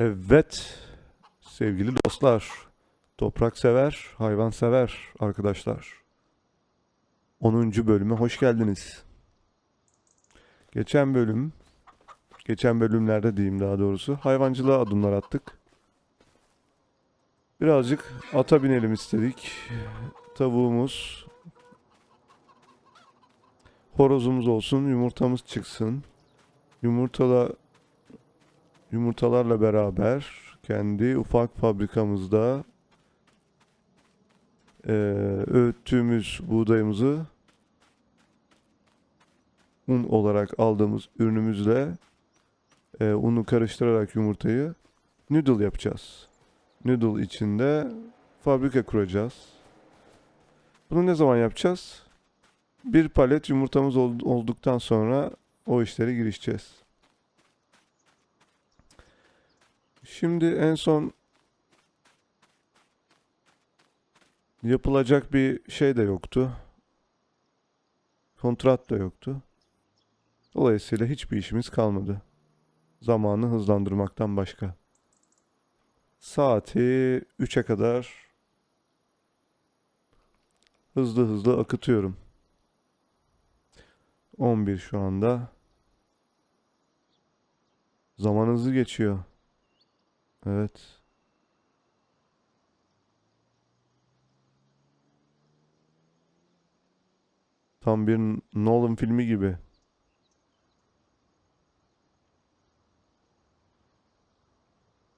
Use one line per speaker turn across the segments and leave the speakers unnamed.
Evet sevgili dostlar, toprak sever, hayvan sever arkadaşlar. 10. bölüme hoş geldiniz. Geçen bölüm, geçen bölümlerde diyeyim daha doğrusu, hayvancılığa adımlar attık. Birazcık ata binelim istedik. Tavuğumuz, horozumuz olsun, yumurtamız çıksın. Yumurtala Yumurtalarla beraber kendi ufak fabrikamızda eee öğüttüğümüz buğdayımızı un olarak aldığımız ürünümüzle eee, unu karıştırarak yumurtayı noodle yapacağız. Noodle içinde fabrika kuracağız. Bunu ne zaman yapacağız? Bir palet yumurtamız ol- olduktan sonra o işlere girişeceğiz. Şimdi en son yapılacak bir şey de yoktu. Kontrat da yoktu. Dolayısıyla hiçbir işimiz kalmadı. Zamanı hızlandırmaktan başka. Saati 3'e kadar hızlı hızlı akıtıyorum. 11 şu anda. Zaman hızlı geçiyor. Evet. Tam bir Nolan filmi gibi.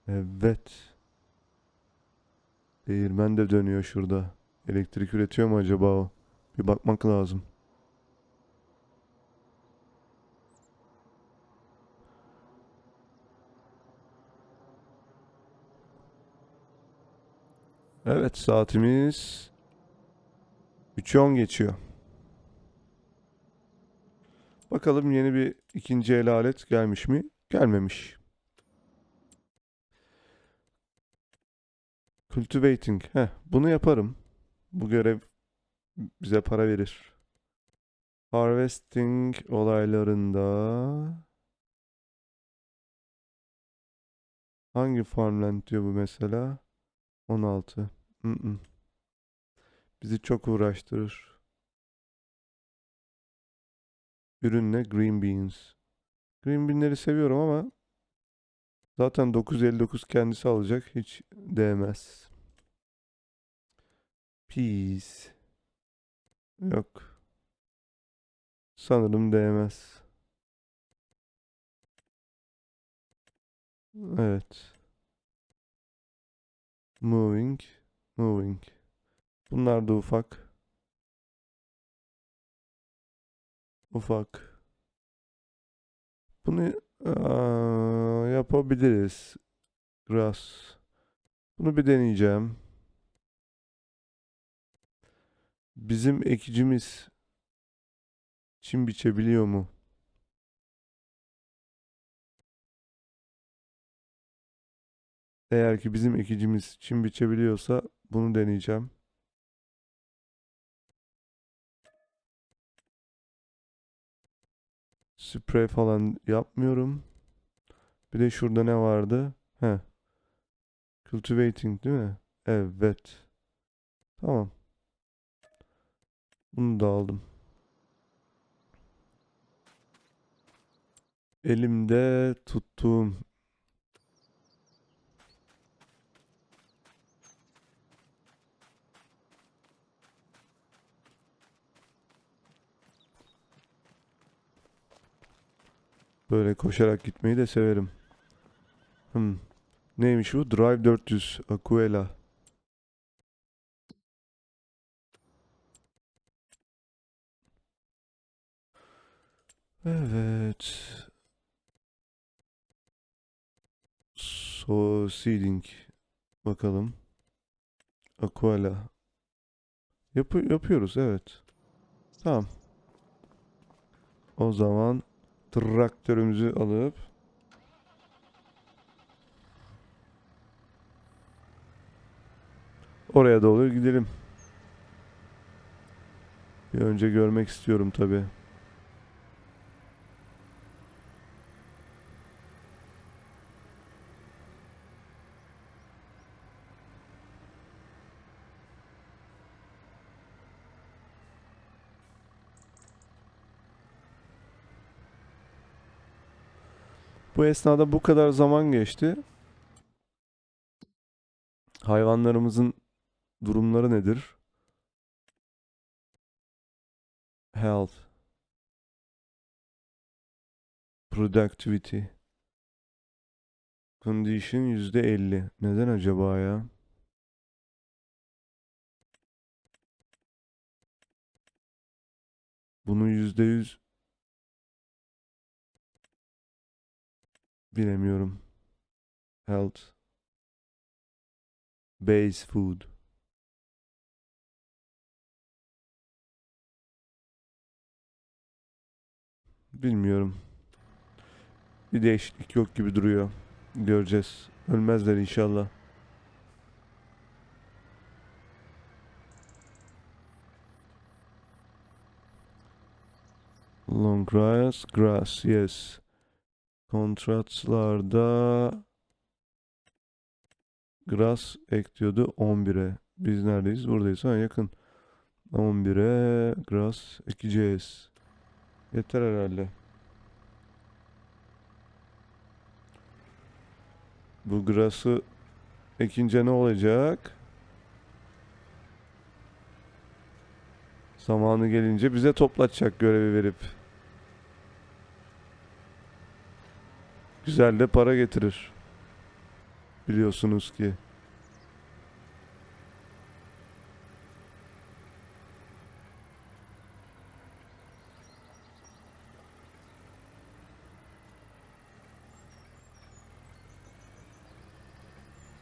Evet. Değirmen de dönüyor şurada. Elektrik üretiyor mu acaba o? Bir bakmak lazım. Evet saatimiz 3'ü 10 geçiyor. Bakalım yeni bir ikinci el alet gelmiş mi? Gelmemiş. Cultivating. Heh, bunu yaparım. Bu görev bize para verir. Harvesting olaylarında hangi farmland diyor bu mesela? 16. Mm-mm. Bizi çok uğraştırır. Ürünle green beans. Green beanleri seviyorum ama zaten 959 kendisi alacak. Hiç değmez. Peas. Yok. Sanırım değmez. Evet. Moving. Moving. Bunlar da ufak. Ufak. Bunu aa, yapabiliriz. Grass. Bunu bir deneyeceğim. Bizim ekicimiz çim biçebiliyor mu? Eğer ki bizim ekicimiz çim biçebiliyorsa bunu deneyeceğim. Sprey falan yapmıyorum. Bir de şurada ne vardı? He. Cultivating değil mi? Evet. Tamam. Bunu da aldım. Elimde tuttuğum Böyle koşarak gitmeyi de severim. Hmm. Neymiş bu? Drive 400 Aquela. Evet. So seeding. Bakalım. Aquala. Yapı yapıyoruz evet. Tamam. O zaman traktörümüzü alıp oraya doğru gidelim. Bir önce görmek istiyorum tabii. Bu esnada bu kadar zaman geçti. Hayvanlarımızın durumları nedir? Health. Productivity. Condition %50. Neden acaba ya? Bunu %100 bilemiyorum. Health. Base food. Bilmiyorum. Bir değişiklik yok gibi duruyor. Göreceğiz. Ölmezler inşallah. Long grass, grass, yes. Kontratlarda grass ekliyordu 11'e. Biz neredeyiz? Buradayız. Ha yakın. 11'e grass ekeceğiz. Yeter herhalde. Bu grası ekince ne olacak? Zamanı gelince bize toplatacak görevi verip. Güzel de para getirir. Biliyorsunuz ki.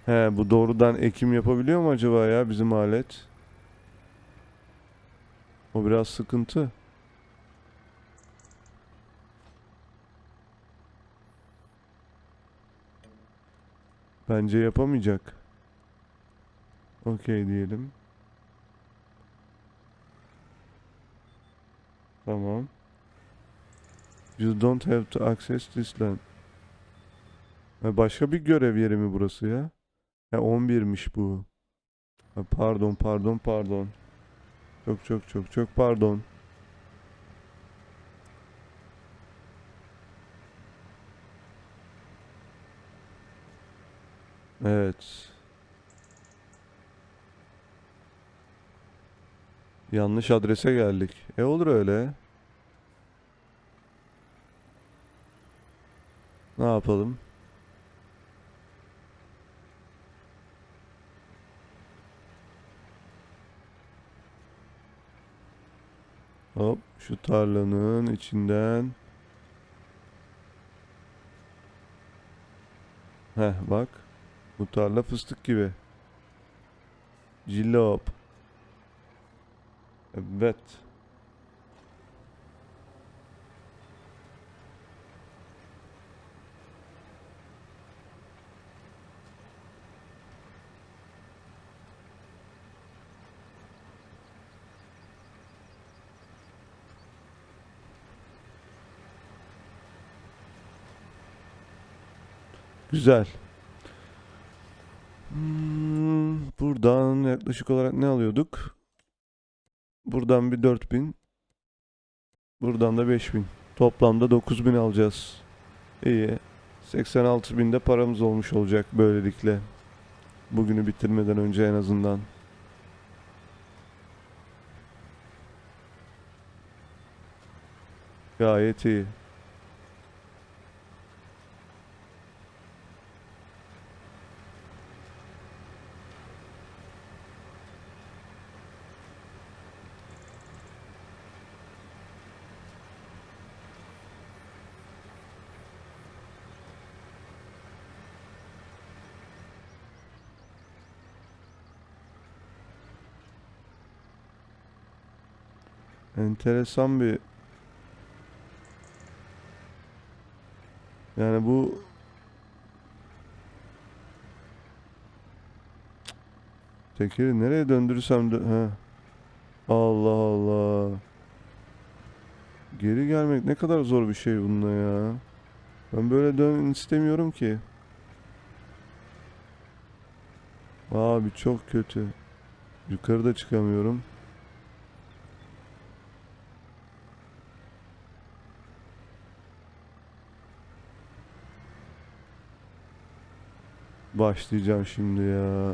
He bu doğrudan ekim yapabiliyor mu acaba ya bizim alet? O biraz sıkıntı. Bence yapamayacak. Okey diyelim. Tamam. You don't have to access this land. Ha, başka bir görev yeri mi burası ya? Ha 11'miş bu. Ha, pardon pardon pardon. Çok çok çok çok pardon. Evet. Yanlış adrese geldik. E olur öyle. Ne yapalım? Hop şu tarlanın içinden. Heh bak. Bu tarla fıstık gibi. Cillop. Evet. Güzel. Hmm, buradan yaklaşık olarak ne alıyorduk? Buradan bir 4000. Buradan da 5000. Toplamda 9000 alacağız. İyi. 86 bin de paramız olmuş olacak böylelikle. Bugünü bitirmeden önce en azından. Gayet iyi. Enteresan bir yani bu tekeri nereye döndürürsem de ha. Allah Allah. Geri gelmek ne kadar zor bir şey bununla ya. Ben böyle dön istemiyorum ki. Abi çok kötü. Yukarıda çıkamıyorum. Başlayacağım şimdi ya.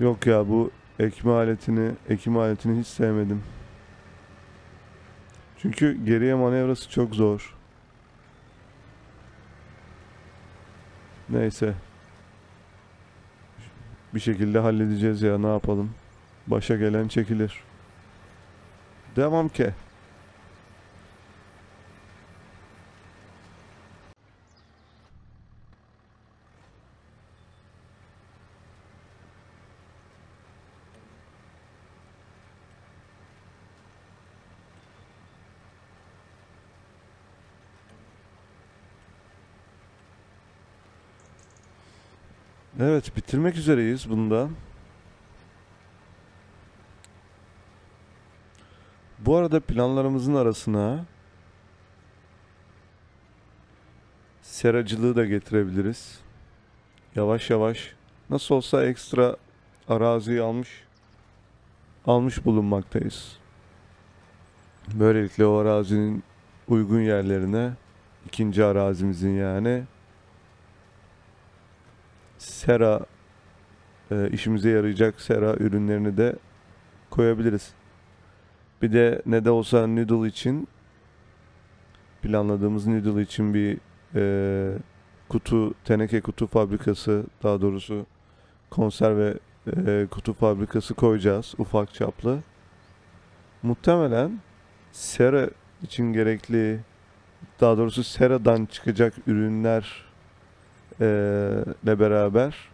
Yok ya bu ekme aletini, ekim aletini hiç sevmedim. Çünkü geriye manevrası çok zor. Neyse. Bir şekilde halledeceğiz ya ne yapalım. Başa gelen çekilir. Devam ki. Evet, bitirmek üzereyiz bunda. Bu arada planlarımızın arasına seracılığı da getirebiliriz. Yavaş yavaş nasıl olsa ekstra araziyi almış almış bulunmaktayız. Böylelikle o arazinin uygun yerlerine ikinci arazimizin yani sera e, işimize yarayacak sera ürünlerini de koyabiliriz. Bir de ne de olsa noodle için planladığımız noodle için bir e, kutu teneke kutu fabrikası daha doğrusu konserve e, kutu fabrikası koyacağız ufak çaplı. Muhtemelen sera için gerekli daha doğrusu seradan çıkacak ürünler ile beraber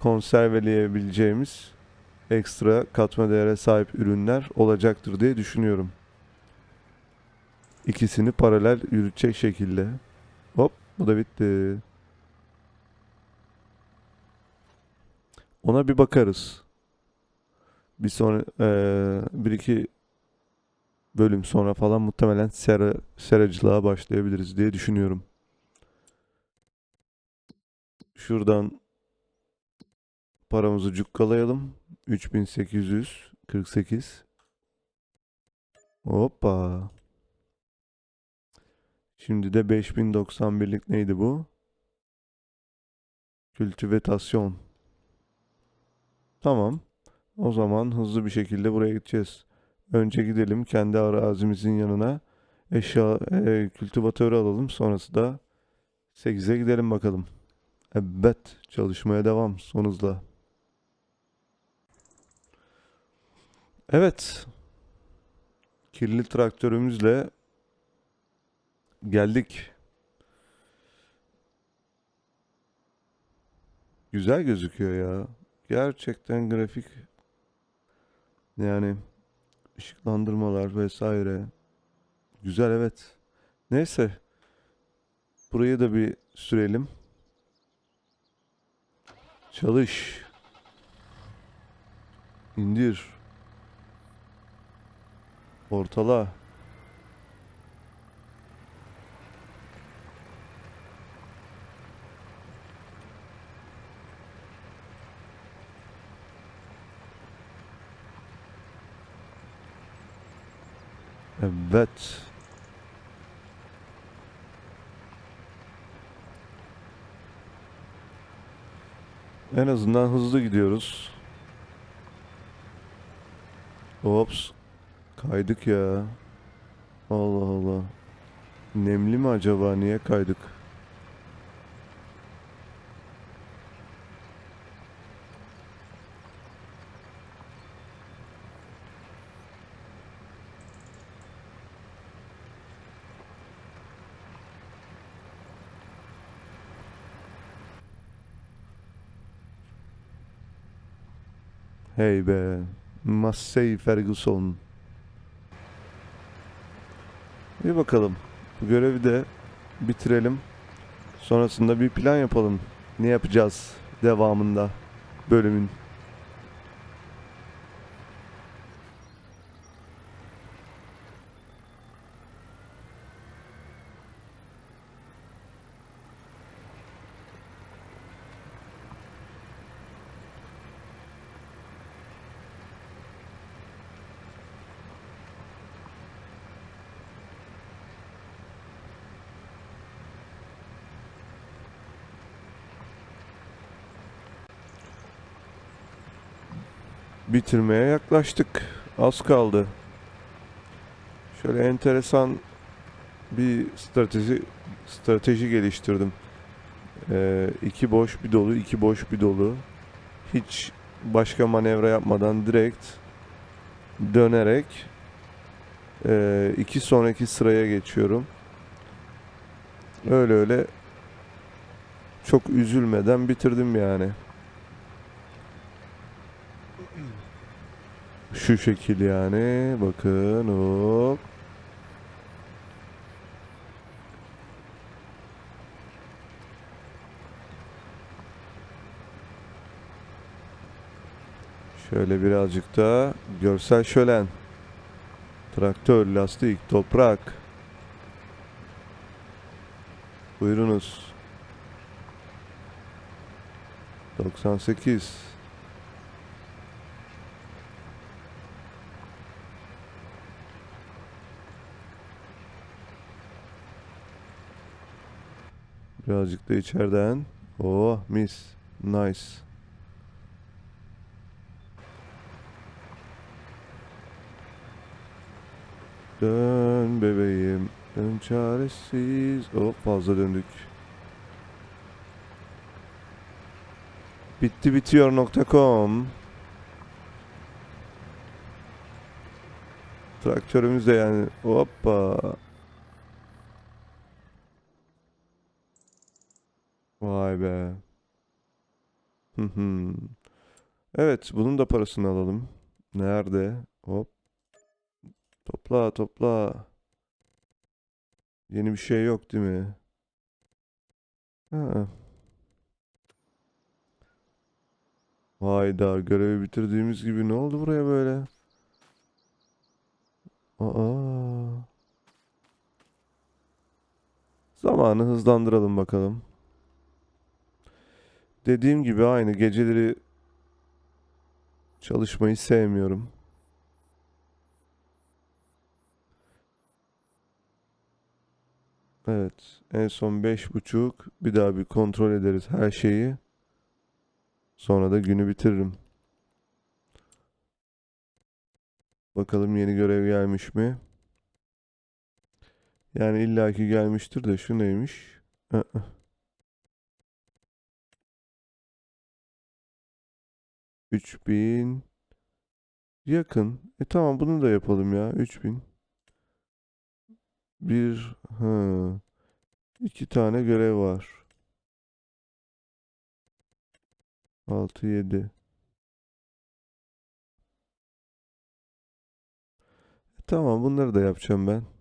konserveleyebileceğimiz ekstra katma değere sahip ürünler olacaktır diye düşünüyorum. İkisini paralel yürütecek şekilde. Hop bu da bitti. Ona bir bakarız. Bir sonra eee, bir iki bölüm sonra falan muhtemelen sera, seracılığa başlayabiliriz diye düşünüyorum. Şuradan paramızı cukkalayalım. 3848. Hoppa. Şimdi de 5091'lik neydi bu? Kültivetasyon. Tamam. O zaman hızlı bir şekilde buraya gideceğiz. Önce gidelim kendi arazimizin yanına. Eşya, e, kültivatörü alalım. Sonrası da 8'e gidelim bakalım. Evet, çalışmaya devam son hızla. Evet, kirli traktörümüzle geldik. Güzel gözüküyor ya. Gerçekten grafik yani ışıklandırmalar vesaire. Güzel evet. Neyse. Burayı da bir sürelim. Çalış. İndir. Ortala. Evet. En azından hızlı gidiyoruz. Ops. Kaydık ya. Allah Allah. Nemli mi acaba? Niye kaydık? Hey be. Massey Ferguson. Bir bakalım. Bu görevi de bitirelim. Sonrasında bir plan yapalım. Ne yapacağız devamında bölümün. Bitirmeye yaklaştık. Az kaldı. Şöyle enteresan bir strateji strateji geliştirdim. Ee, iki boş bir dolu, iki boş bir dolu. Hiç başka manevra yapmadan direkt dönerek ee, iki sonraki sıraya geçiyorum. Öyle öyle çok üzülmeden bitirdim yani. Şu şekil yani. Bakın hop. Şöyle birazcık da görsel şölen. Traktör, lastik, toprak. Buyurunuz. 98. Birazcık da içeriden. Oh mis. Nice. Dön bebeğim. Dön çaresiz. Hop fazla döndük. Bitti bitiyor.com Traktörümüz de yani hoppa. Vay be. Hı hı. Evet, bunun da parasını alalım. Nerede? Hop. Topla, topla. Yeni bir şey yok değil mi? Ha. Hayda, görevi bitirdiğimiz gibi ne oldu buraya böyle? Aa. Zamanı hızlandıralım bakalım. Dediğim gibi aynı geceleri çalışmayı sevmiyorum. Evet, en son beş buçuk. Bir daha bir kontrol ederiz her şeyi. Sonra da günü bitiririm. Bakalım yeni görev gelmiş mi? Yani illaki gelmiştir de şu neymiş? Aa. 3000 yakın. E tamam bunu da yapalım ya. 3000. Bir ha. iki tane görev var. 6 7. E tamam bunları da yapacağım ben.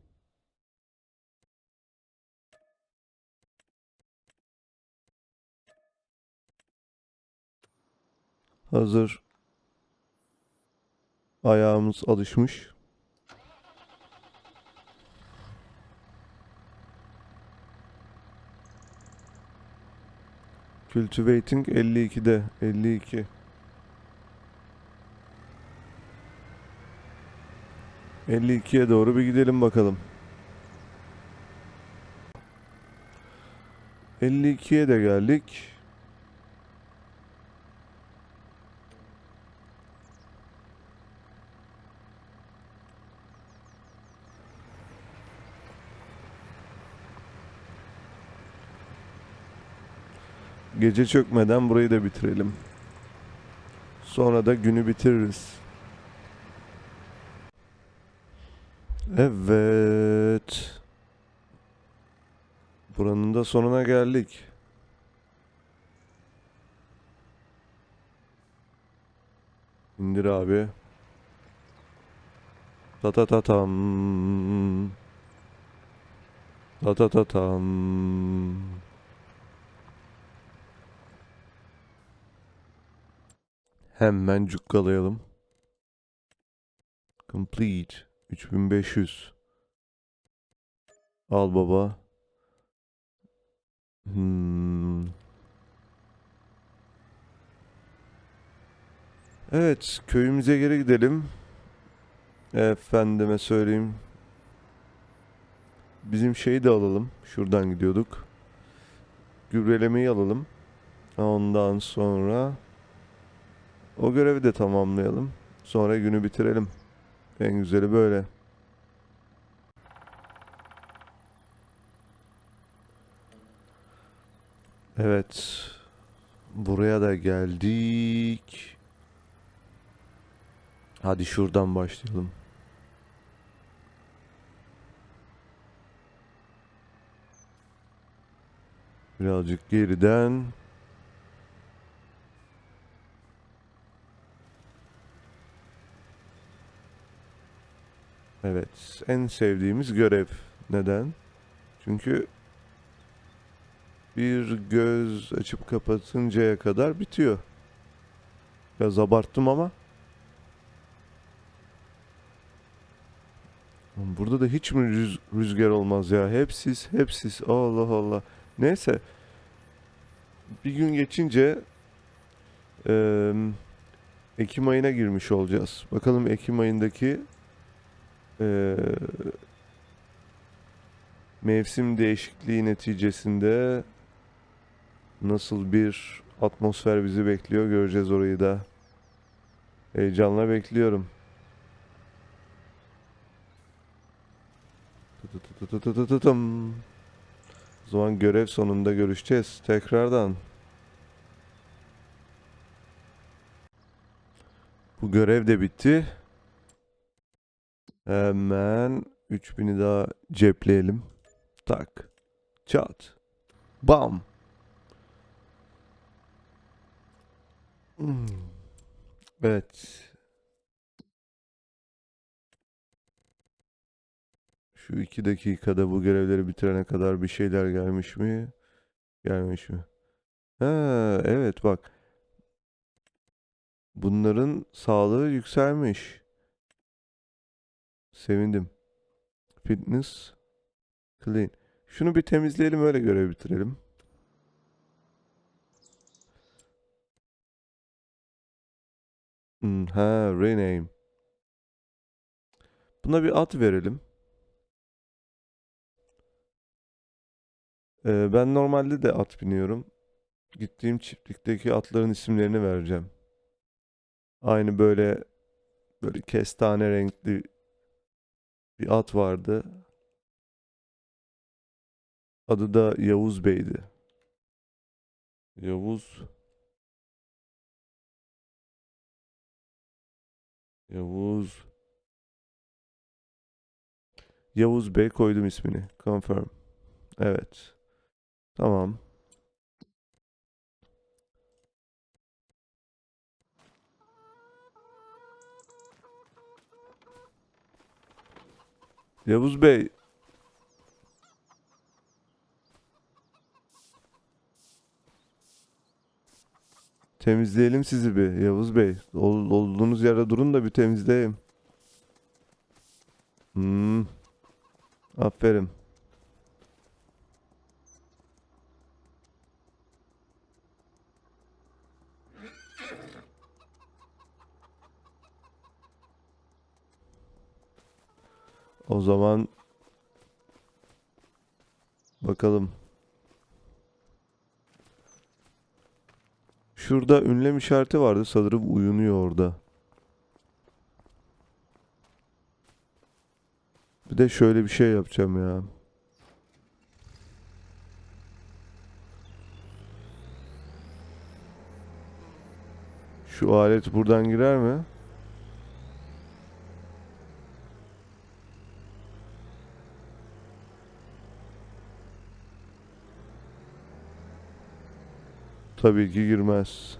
Hazır ayağımız alışmış. Cultivating 52'de 52. ...52'ye doğru bir gidelim bakalım. 52'ye de geldik. Gece çökmeden burayı da bitirelim. Sonra da günü bitiririz. Evet. Buranın da sonuna geldik. İndir abi. Ta ta Hemen cukkalayalım. Complete. 3500. Al baba. Hmm. Evet, köyümüze geri gidelim. Efendime söyleyeyim. Bizim şeyi de alalım. Şuradan gidiyorduk. Gübrelemeyi alalım. Ondan sonra o görevi de tamamlayalım. Sonra günü bitirelim. En güzeli böyle. Evet. Buraya da geldik. Hadi şuradan başlayalım. Birazcık geriden. Evet, en sevdiğimiz görev. Neden? Çünkü bir göz açıp kapatıncaya kadar bitiyor. Biraz abarttım ama. Burada da hiç mi rüz- rüzgar olmaz ya? Hep sis, hep sis. Allah Allah. Neyse. Bir gün geçince eee, Ekim ayına girmiş olacağız. Bakalım Ekim ayındaki eee, mevsim değişikliği neticesinde nasıl bir atmosfer bizi bekliyor göreceğiz orayı da. Heyecanla bekliyorum. Tıtıtıtıtıtıtıtım. O zaman görev sonunda görüşeceğiz tekrardan. Bu görev de bitti. Hemen 3000'i daha cepleyelim. Tak. Çat. Bam. Hmm. Evet. Şu iki dakikada bu görevleri bitirene kadar bir şeyler gelmiş mi? Gelmiş mi? Ha, evet bak. Bunların sağlığı yükselmiş. Sevindim. Fitness. Clean. Şunu bir temizleyelim öyle görev bitirelim. Hmm, ha, rename. Buna bir ad verelim. Ee, ben normalde de at biniyorum. Gittiğim çiftlikteki atların isimlerini vereceğim. Aynı böyle böyle kestane renkli bir at vardı. Adı da Yavuz Bey'di. Yavuz Yavuz Yavuz Bey koydum ismini. Confirm. Evet. Tamam. Yavuz Bey. Temizleyelim sizi bir Yavuz Bey. Ol- olduğunuz yerde durun da bir temizleyeyim. Hmm. Aferin. O zaman bakalım. Şurada ünlem işareti vardı. Sanırım uyunuyor orada. Bir de şöyle bir şey yapacağım ya. Şu alet buradan girer mi? Tabii ki girmez.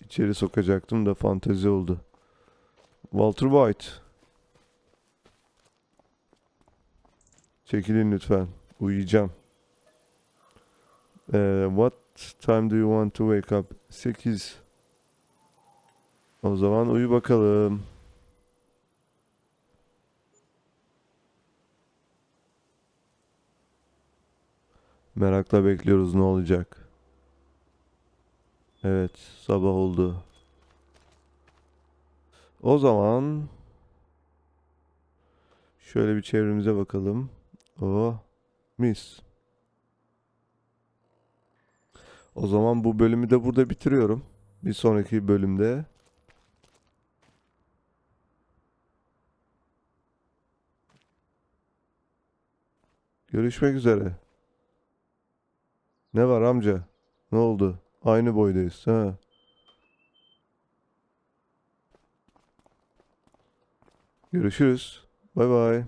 İçeri sokacaktım da fantezi oldu. Walter White. Çekilin lütfen. Uyuyacağım. Ee, what time do you want to wake up? 8. O zaman uyu bakalım. Merakla bekliyoruz ne olacak. Evet, sabah oldu. O zaman şöyle bir çevremize bakalım. Oh, mis. O zaman bu bölümü de burada bitiriyorum. Bir sonraki bölümde görüşmek üzere. Ne var amca? Ne oldu? Aynı boydayız. Ha. Görüşürüz. Bay bay.